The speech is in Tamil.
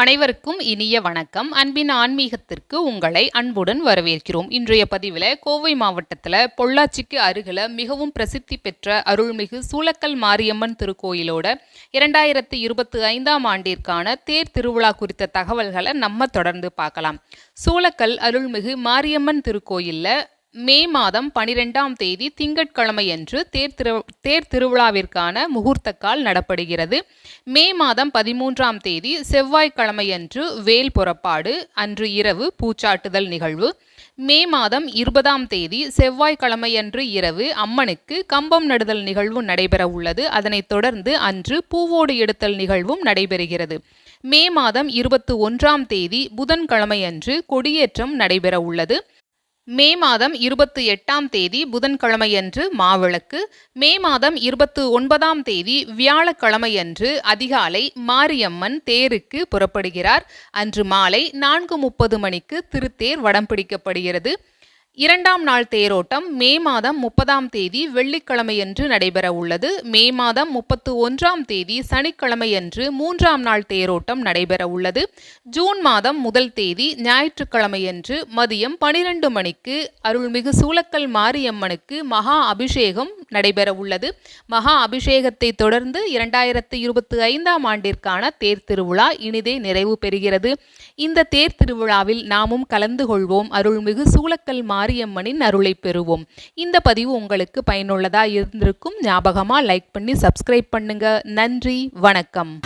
அனைவருக்கும் இனிய வணக்கம். அன்பின் ஆன்மீகத்திற்கு உங்களை அன்புடன் வரவேற்கிறோம். இன்றைய பதிவில் கோவை மாவட்டத்தில் பொள்ளாச்சிக்கு அருகில் மிகவும் பிரசித்தி பெற்ற அருள்மிகு சூலக்கல் மாரியம்மன் திருக்கோயிலோட இரண்டாயிரத்தி இருபத்தி ஐந்தாம் ஆண்டிற்கான தேர் திருவிழா குறித்த தகவல்களை நம்ம தொடர்ந்து பார்க்கலாம். சூலக்கல் அருள்மிகு மாரியம்மன் திருக்கோயிலில் மே மாதம் பனிரெண்டாம் தேதி திங்கட்கிழமையன்று தேர் திரு தேர் திருவிழாவிற்கான முகூர்த்தக்கால் நடப்படுகிறது. மே மாதம் பதிமூன்றாம் தேதி செவ்வாய்க்கிழமையன்று வேல் புறப்பாடு அன்று இரவு பூச்சாட்டுதல் நிகழ்வு. மே மாதம் இருபதாம் தேதி செவ்வாய்க்கிழமையன்று இரவு அம்மனுக்கு கம்பம் நடுதல் நிகழ்வு நடைபெற உள்ளது. அதனைத் தொடர்ந்து அன்று பூவோடு எடுத்தல் நிகழ்வும் நடைபெறுகிறது. மே மாதம் இருபத்தி ஒன்றாம் தேதி புதன்கிழமையன்று கொடியேற்றம் நடைபெற உள்ளது. மே மாதம் இருபத்தி எட்டாம் தேதி புதன்கிழமையன்று மாவிளக்கு மே மாதம் இருபத்து ஒன்பதாம் தேதி வியாழக்கிழமையன்று அதிகாலை மாரியம்மன் தேருக்கு புறப்படுகிறார். அன்று மாலை நான்கு முப்பது மணிக்கு திருத்தேர் வடம் பிடிக்கப்படுகிறது. இரண்டாம் நாள் தேரோட்டம் மே மாதம் முப்பதாம் தேதி வெள்ளிக்கிழமையன்று நடைபெற உள்ளது. மே மாதம் முப்பத்து ஒன்றாம் தேதி சனிக்கிழமையன்று மூன்றாம் நாள் தேரோட்டம் நடைபெற உள்ளது. ஜூன் மாதம் முதல் தேதி ஞாயிற்றுக்கிழமையன்று மதியம் பனிரெண்டு மணிக்கு அருள்மிகு சூலக்கல் மாரியம்மனுக்கு மகா அபிஷேகம் நடைபெற உள்ளது மகா அபிஷேகத்தை தொடர்ந்து இரண்டாயிரத்தி இருபத்தி ஐந்தாம் ஆண்டிற்கான தேர் திருவிழா இனிதே நிறைவு பெறுகிறது. இந்த தேர் திருவிழாவில் நாமும் கலந்து கொள்வோம். அருள்மிகு சூலக்கல் மாரியம்மனின் அருளை பெறுவோம். இந்த பதிவு உங்களுக்கு பயனுள்ளதாக இருந்திருக்கும் ஞாபகமாக லைக் பண்ணி சப்ஸ்கிரைப் பண்ணுங்க. நன்றி வணக்கம்.